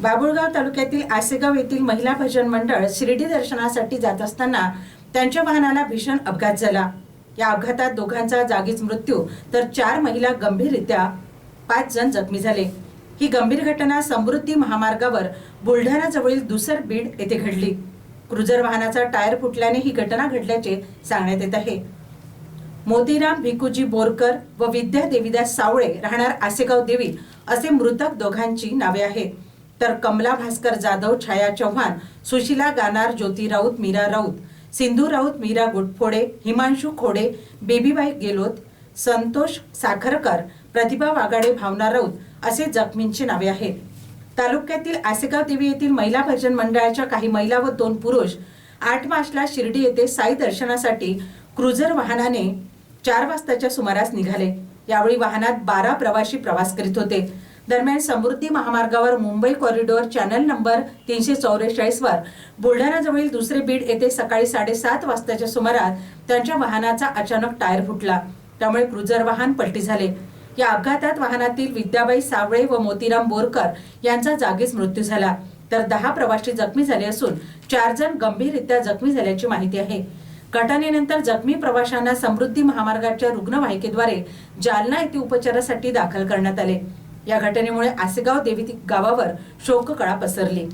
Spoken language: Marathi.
बाबुळगाव तालुक्यातील आसेगाव येथील महिला भजन मंडळ शिर्डी दर्शनासाठी जात असताना त्यांच्या वाहनाला भीषण अपघात झाला. या अपघातात दोघांचा जागीच मृत्यू तर चार महिला गंभीररित्या पाच जण जखमी झाले. ही गंभीर घटना समृद्धी महामार्गावर बुलढाणा जवळील दुसर बीड येथे घडली. क्रुझर वाहनाचा टायर फुटल्याने ही घटना घडल्याचे सांगण्यात येत आहे. मोतीराम भिकुजी बोरकर व विद्या देवीदास सावळे राहणार आसेगाव देवी असे मृतक दोघांची नावे आहेत. तर कमला भास्कर जाधव छाया चव्हाण सुशिला गानार ज्योती राऊत मीरा राऊत सिंधू राऊत मीरा गुटफोडे हिमांशू खोडे बेबीबाई गेलोत संतोष साखरकर प्रतिभा वागाडे भावना राऊत असे जखमींची नावे आहेत. तालुक्यातील आसेगाव देवी येथील महिला भजन मंडळाच्या काही महिला व दोन पुरुष आठ मार्चला शिर्डी येथे साई दर्शनासाठी क्रुझर वाहनाने चार वाजताच्या सुमारास निघाले. यावेळी वाहनात बारा प्रवासी प्रवास करीत होते. दरम्यान समृद्धी महामार्गावर मुंबई कॉरिडॉर चॅनल नंबर तीनशे चौवेचाळीसवर बुलढाण्याजवळील बुलढाणाजवळील दुसरे बीड येथे सकाळी साडेसात वाजताच्या सुमारास त्यांच्या वाहनाचा अचानक टायर फुटला. त्यामुळे क्रुझर वाहन पलटी झाले. या अपघातात वाहनातील विद्याबाई सावळे व मोतीराम बोरकर यांचा जागीच मृत्यू झाला. तर दहा प्रवासी जखमी झाले असून चार जण गंभीररित्या जखमी झाल्याची माहिती आहे. घटनेनंतर जखमी प्रवाशांना समृद्धी महामार्गाच्या रुग्णवाहिकेद्वारे जालना येथे उपचारासाठी दाखल करण्यात आले. या घटनेमुळे आसेगाव देवी गावावर शोककळा पसरली.